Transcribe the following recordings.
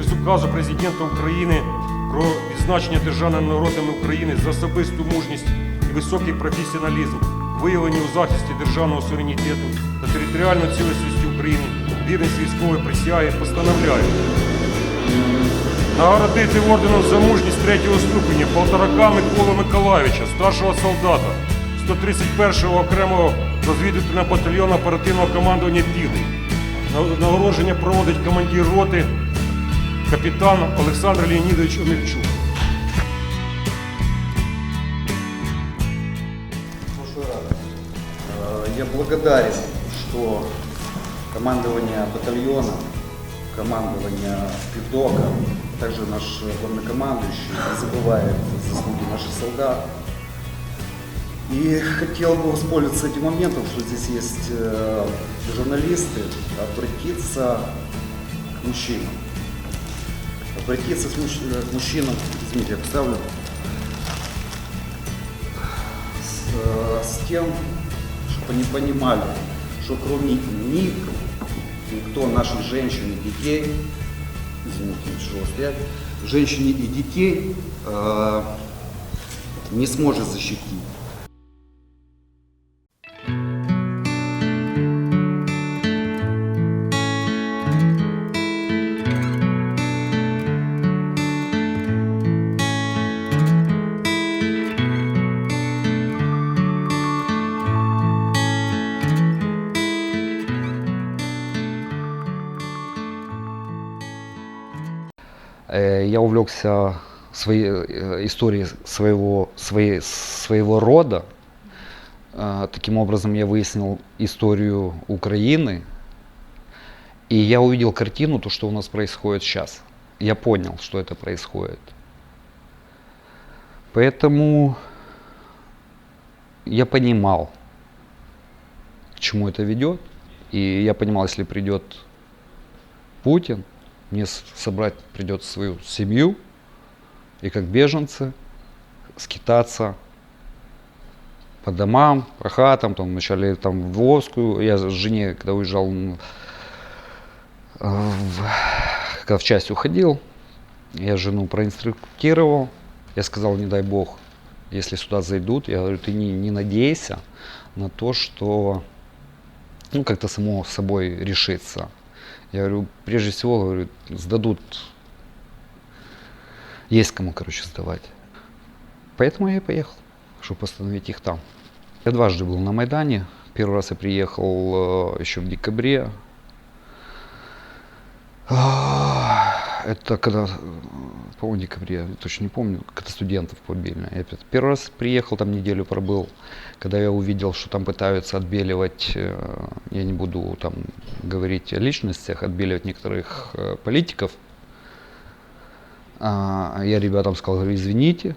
указу президента України про відзначення державними народами України за особисту мужність і високий професіоналізм, виявлені у захисті державного суверенітету та територіальної цілісності України, вірність військової присяги постановляю нагородити орденом за мужність третього ступеня Полторака Миколу Миколайовича, старшого солдата 131-го окремого розвідувального батальйону оперативного командування Південь. Нагородження проводить командир роти капітан Олександр Леонідович Омельчук. Я благодарен, что командование батальона, командование Пивдока, а также наш главнокомандующий не забывает заслуги наших солдат. И хотел бы воспользоваться этим моментом, что здесь есть журналисты, обратиться к мужчинам. Обратиться с э, к мужчинам, извините, я поставлю, с, э, с тем, чтобы они понимали, что кроме них никто наших женщин и детей, извините, тяжело женщин и детей э, не сможет защитить. Я увлекся своей э, историей своего, своей, своего рода. Э, Таким образом, я выяснил историю Украины. И я увидел картину, то, что у нас происходит сейчас. Я понял, что это происходит. Поэтому я понимал, к чему это ведет. И я понимал, если придет Путин, мне собрать придется свою семью и как беженцы скитаться по домам, по хатам, там вначале там в Волжскую, я с жене, когда уезжал, в- когда в часть уходил, я жену проинструктировал, я сказал, не дай бог, если сюда зайдут, я говорю, ты не, не надейся на то, что ну, как-то само собой решится. Я говорю, прежде всего, говорю, сдадут, есть кому, короче, сдавать. Поэтому я и поехал, чтобы остановить их там. Я дважды был на Майдане. Первый раз я приехал э, еще в декабре. Это когда, по-моему, декабре, я точно не помню, когда студентов побили. Я первый раз приехал, там неделю пробыл, когда я увидел, что там пытаются отбеливать, э, я не буду там говорить о личностях, отбеливать некоторых э, политиков. А, Я ребятам сказал, говорю, извините,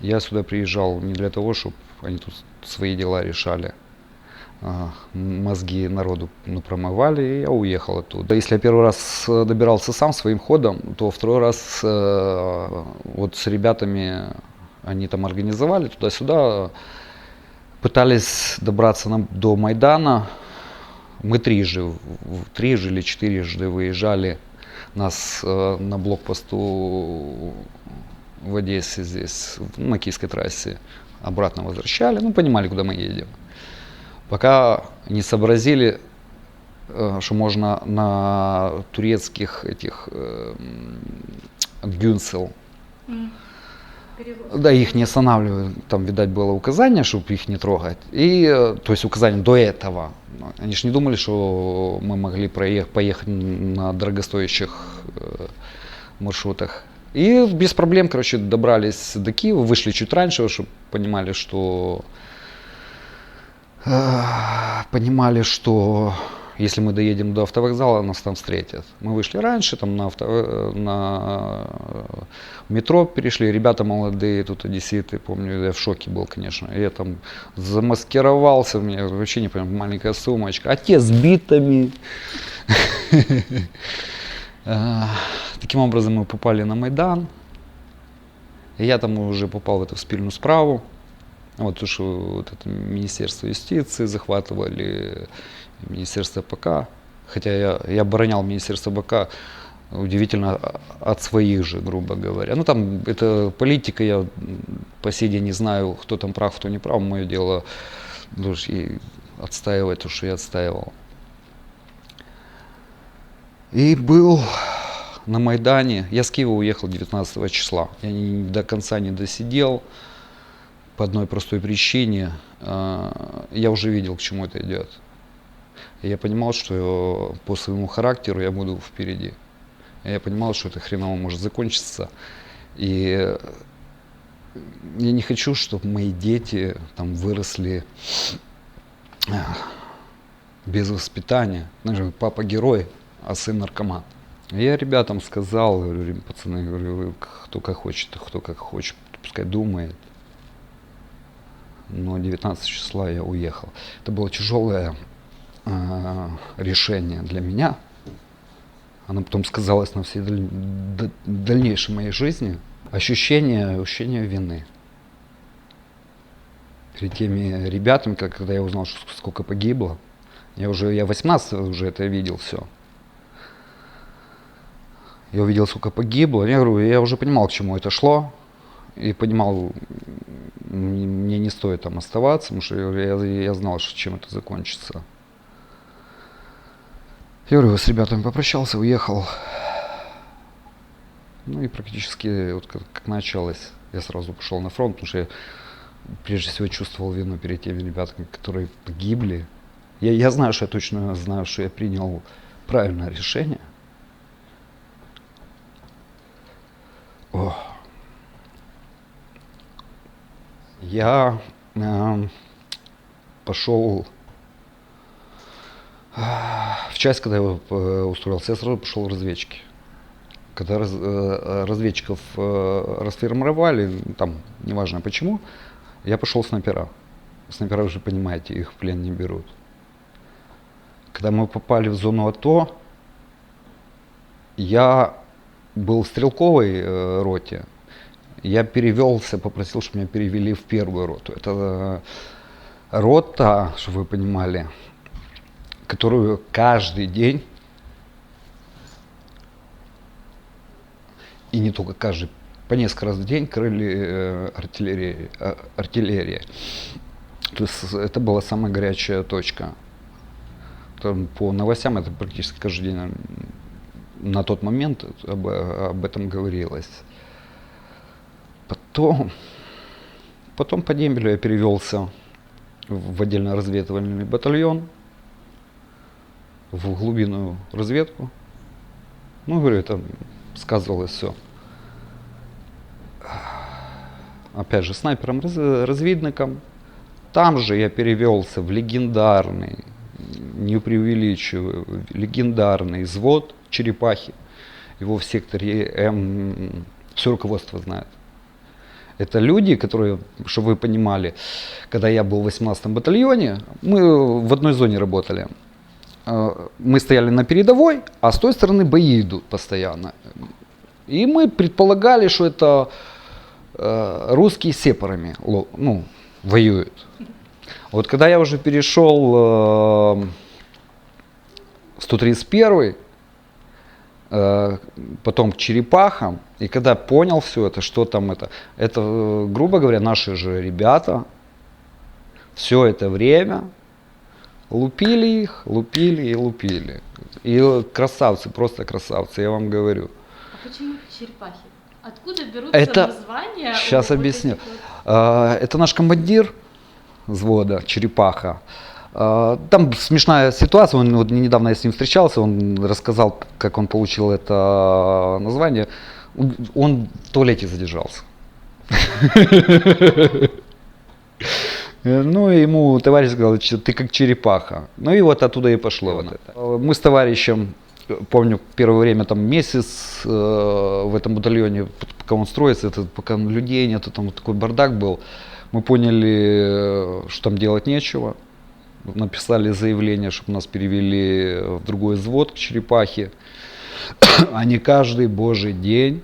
я сюда приезжал не для того, чтобы они тут свои дела решали, мозги народу ну, промывали, и я уехал оттуда. Если я первый раз э, добирался сам своим ходом, то второй раз э, вот с ребятами они там организовали туда-сюда, пытались добраться нам до Майдана. Мы трижды, трижды или четырежды выезжали. Нас э, на блокпосту в Одессе здесь, на Киевской трассе, обратно возвращали. Ну, понимали, куда мы едем. Пока не сообразили, э, что можно на турецких этих э, гюнсел, да, их не останавливают. Там, видать, было указание, чтобы их не трогать. И, э, то есть указание до этого. Они же не думали, что мы могли проехать, поехать на дорогостоящих маршрутах. И без проблем, короче, добрались до Киева, вышли чуть раньше, чтобы понимали, что понимали, что если мы доедем до автовокзала, нас там встретят. Мы вышли раньше, там на, авто, э, на э, метро перешли, ребята молодые, тут одесситы, помню, я в шоке был, конечно. Я там замаскировался, у меня вообще не понимаю, маленькая сумочка, а те с битами. А, Таким образом мы попали на Майдан. Я там уже попал в эту спільну справу. Вот то, что вот это Министерство юстиции захватывали, Министерство ПК. Хотя я, я оборонял Министерство ПК удивительно от своих же, грубо говоря. Ну там это политика, я по сей день не знаю, кто там прав, кто не прав. Мое дело ну, и отстаивать то, что я отстаивал. И был на Майдане. Я с Киева уехал 19 числа. Я не- до конца не досидел по одной простой причине. А, Я уже видел, к чему это идет. Я понимал, что по своему характеру я буду впереди. Я понимал, что это хреново может закончиться. И я не хочу, чтобы мои дети там выросли а, без воспитания. Знаешь, папа герой, а сын наркоман. Я ребятам сказал, говорю, «Ребят, пацаны, говорю, кто как хочет, кто как хочет, пускай думает. Но 19 числа я уехал. Это было тяжелое э, решение для меня. Оно потом сказалось на всей даль- дальнейшей моей жизни. Ощущение, ощущение вины. Перед теми ребятами, когда я узнал, что сколько погибло, я уже, я 18 уже это видел все. Я увидел, сколько погибло. Я говорю, я уже понимал, к чему это шло. И понимал, мне не стоит там оставаться, потому что я- я знал, что чем это закончится. Я говорю, с ребятами попрощался, уехал. Ну и практически вот как, как началось, я сразу пошел на фронт, потому что я прежде всего чувствовал вину перед теми ребятами, которые погибли. Я, я знаю, что я точно знаю, что я принял правильное решение. О. Я эм, пошел в часть, когда я э, устроился, я сразу пошел в разведчики. Когда раз- э, разведчиков э, расформировали, там, неважно почему, я пошел снайпера. Снайпера, вы же понимаете, их в плен не берут. Когда мы попали в зону АТО, я был в стрелковой э, роте. Я перевелся, попросил, чтобы меня перевели в первую роту. Это э, рота, чтобы вы понимали, которую каждый день, и не только каждый, по несколько раз в день крыли э, э, артиллерия. То есть это была самая горячая точка. Там по новостям это практически каждый день на тот момент об, об этом говорилось. Потом, потом по дембелю я перевелся в отдельно разведывательный батальон, в глубинную разведку. Ну, говорю, это сказывалось все. Опять же, снайпером-разведником. Там же я перевелся в легендарный, не преувеличиваю, легендарный взвод черепахи. Его в секторе М все руководство знает. Это люди, которые, чтобы вы понимали, когда я был в 18-м батальоне, мы в одной зоне работали. Э, Мы стояли на передовой, а с той стороны бои идут постоянно. И мы предполагали, что это э, русские сепарами ну, воюют. Вот когда я уже перешел э, в 131 э, потом к черепахам, и когда понял все это, что там это, это, э, грубо говоря, наши же ребята все это время лупили их, лупили и лупили. И э, красавцы, просто красавцы, я вам говорю. А почему черепахи? Откуда берутся Это- названия? Сейчас объясню. А, Это наш командир взвода Черепаха. А, Там смешная ситуация, он, вот недавно я с ним встречался, он рассказал, как он получил это название. Он- в туалете задержался. Ну, ему товарищ сказал, что ты как черепаха. Ну и вот оттуда и пошло вот это. Э, Мы с товарищем, помню, первое время там месяц э, в этом батальоне, пока он строится, это, пока людей нет, там вот такой бардак был. Мы поняли, э, что там делать нечего. Написали заявление, чтобы нас перевели в другой взвод к черепахе. Они каждый божий день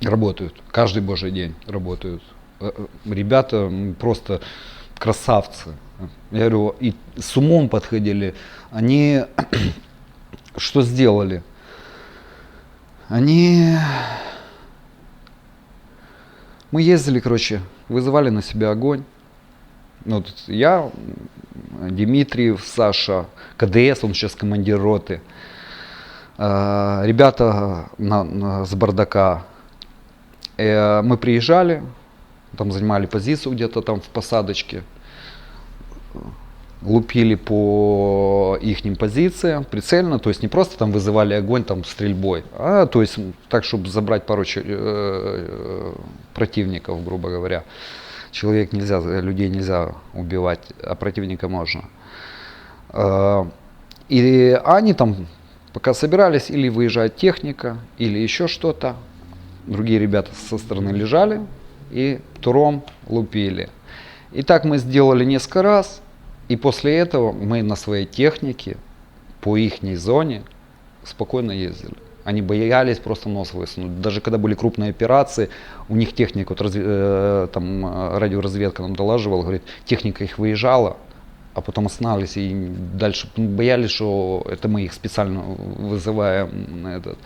работают. Каждый божий день работают. Э, э, Ребята просто красавцы. Я говорю, и с умом подходили. Они что сделали? Они... Мы ездили, короче, вызывали на себя огонь. Ну, вот я, Дмитриев, Саша, КДС, он сейчас командир роты. Э, Ребята на- на- с бардака. Э, Мы приезжали, там занимали позицию где-то там в посадочке. Лупили по их позициям прицельно, то есть не просто там вызывали огонь там стрельбой, а то есть так, чтобы забрать пару че- э, противников, грубо говоря. Человек нельзя, людей нельзя убивать, а противника можно. Э, И они там пока собирались, или выезжает техника, или еще что-то. Другие ребята со стороны лежали и туром лупили. И так мы сделали несколько раз. И после этого мы на своей технике по их зоне спокойно ездили. Они боялись просто нос высунуть. Даже когда были крупные операции, у них техника, вот э, там э, радиоразведка нам долаживала, говорит, техника их выезжала, а потом останавливались и дальше ну, боялись, что это мы их специально вызываем на этот.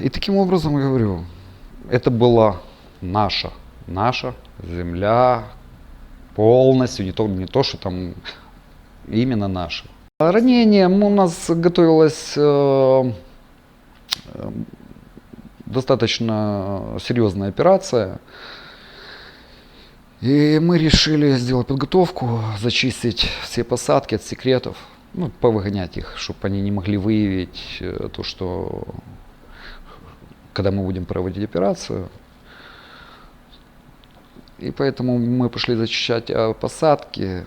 И таким образом, я говорю, это была наша, наша земля полностью, не то, не то что там именно наша. Ранение у нас готовилась э, э, достаточно серьезная операция. И мы решили сделать подготовку, зачистить все посадки от секретов, ну, повыгонять их, чтобы они не могли выявить э, то, что когда мы будем проводить операцию. И поэтому мы пошли зачищать посадки.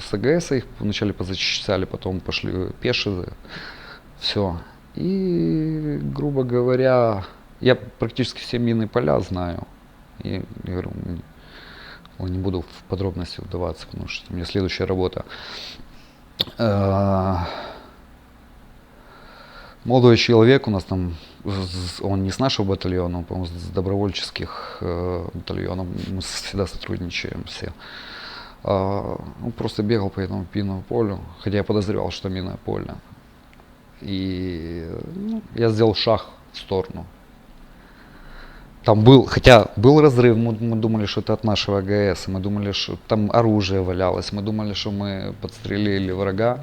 С АГС их вначале позачищали, потом пошли пешие. Все. И, грубо говоря, я практически все минные поля знаю. И я говорю, не буду в подробности вдаваться, потому что у меня следующая работа. Э, Молодой человек у нас там, он не с нашего батальона, он, по-моему, с добровольческих э, батальонов, мы всегда сотрудничаем все. А, Он просто бегал по этому минному полю, хотя я подозревал, что минное поле. И ну, я сделал шаг в сторону. Там был, хотя был разрыв, мы, мы думали, что это от нашего АГС, мы думали, что там оружие валялось, мы думали, что мы подстрелили врага.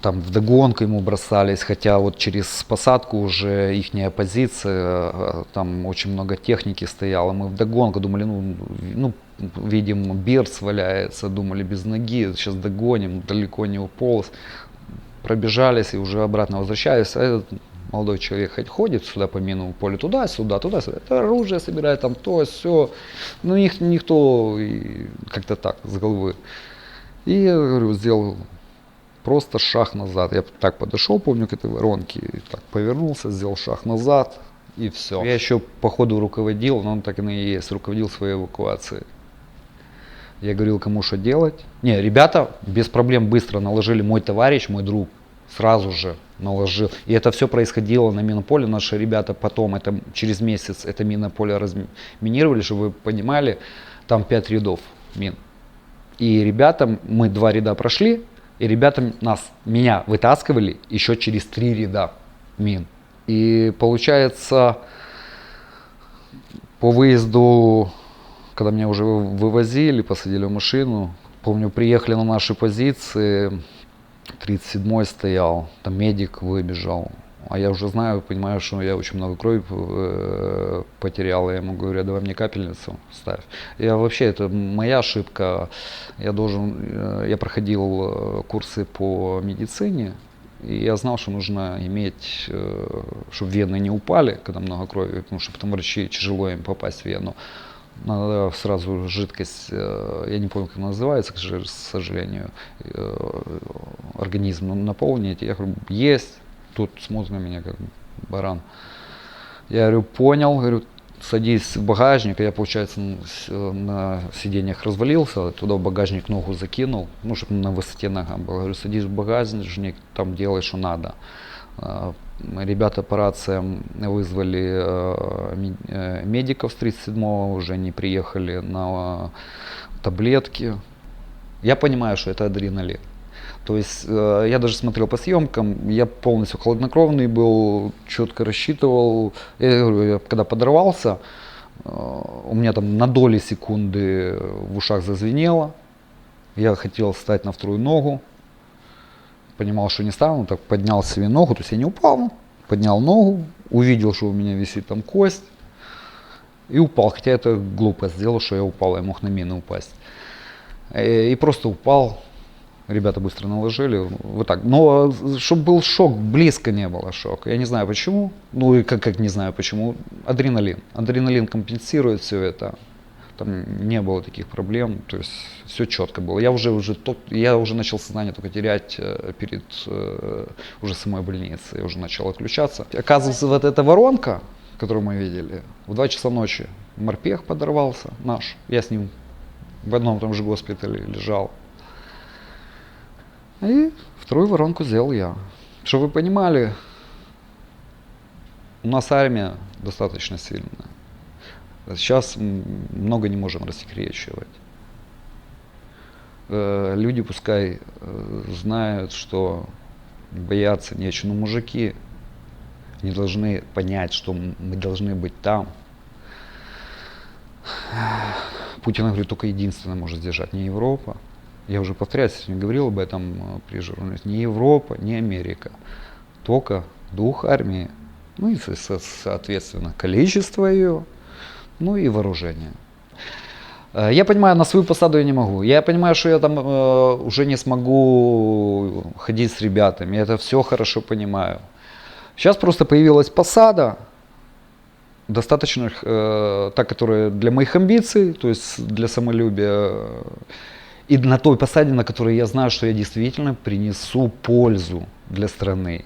Там вдогонку ему бросались, хотя вот через посадку уже ихняя позиция, э, там очень много техники стояло, мы вдогонку думали, ну, ну видим, Берц валяется, думали без ноги, сейчас догоним, далеко не уполз. Пробежались и уже обратно возвращались, а этот молодой человек ходит сюда по минному полю, туда-сюда, туда-сюда, это оружие собирает, там то, все. Ну, ник- никто как-то так, с головы. И говорю, сделал просто шаг назад. Я так подошел, помню, к этой воронке, так повернулся, сделал шаг назад, и все. Я еще по ходу руководил, но он так и есть, руководил своей эвакуацией. Я говорил, кому что делать. Не, ребята без проблем быстро наложили мой товарищ, мой друг, сразу же наложил. И это все происходило на минополе. Наши ребята потом, это через месяц, это минополе разминировали, чтобы вы понимали, там 5 рядов мин. И ребята, мы два ряда прошли, и ребята нас, меня вытаскивали еще через три ряда мин. И получается, по выезду, когда меня уже вы- вывозили, посадили в машину, помню, приехали на наши позиции, 37-й стоял, там медик выбежал. А я уже знаю, понимаю, что я очень много крови э, потерял. Я ему говорю, давай мне капельницу ставь. Я вообще, это моя ошибка. Я должен, э, я проходил э, курсы по медицине, и я знал, что нужно иметь, чтобы вены не упали, когда много крови, потому что потом врачи тяжело им попасть в вену. Надо сразу жидкость, э, я не помню, как она называется, к сожалению, э, организм наполнить. Я говорю, есть. Тут смотрит на меня как баран. Я говорю, понял, говорю, садись в багажник. Я, получается, э, на сиденьях развалился, туда в багажник ногу закинул, ну, чтобы на высоте нога была. Говорю, садись в багажник, там делай, что надо. Ребята по рациям вызвали э, э, медиков с 37-го, уже они приехали на таблетки. Я понимаю, что это адреналин. То есть э, я даже смотрел по съемкам, я полностью хладнокровный был, четко рассчитывал. Я говорю, я когда подорвался, э, у меня там на доли секунды в ушах зазвенело. Я хотел встать на вторую ногу, понимал, что не стану, так поднял себе ногу, то есть я не упал, поднял ногу, увидел, что у меня висит там кость, и упал. Хотя это глупо сделал, что я упал, я мог на мины упасть. Э, И просто упал. Ребята быстро наложили. Вот так. Но чтобы был шок, близко не было шока. Я не знаю почему. Ну и как, как не знаю почему. Адреналин. Адреналин компенсирует все это. Там не было таких проблем. То есть все четко было. Я уже, уже, тот, я уже начал сознание только терять э, перед э, уже самой больницей. Я уже начал отключаться. Оказывается, вот эта воронка, которую мы видели, в 2 часа ночи морпех подорвался наш. Я с ним в одном том же госпитале лежал. И вторую воронку сделал я. Чтобы вы понимали, у нас армия достаточно сильная. Сейчас много не можем рассекречивать. Э, Люди пускай э, знают, что бояться нечего. Но мужики не должны понять, что мы должны быть там. Путин говорит, только единственное может сдержать, не Европа. Я уже повторяюсь, сегодня говорил об этом э, при журналисте. Не Европа, не Америка. Только дух армии. Ну и, со- со- соответственно, количество ее, ну и вооружение. Я понимаю, на свою посаду я не могу. Я понимаю, что я там э, уже не смогу ходить с ребятами. Я это все хорошо понимаю. Сейчас просто появилась посада, достаточно э, та, которая для моих амбиций, то есть для самолюбия, и на той посаде, на которой я знаю, что я действительно принесу пользу для страны.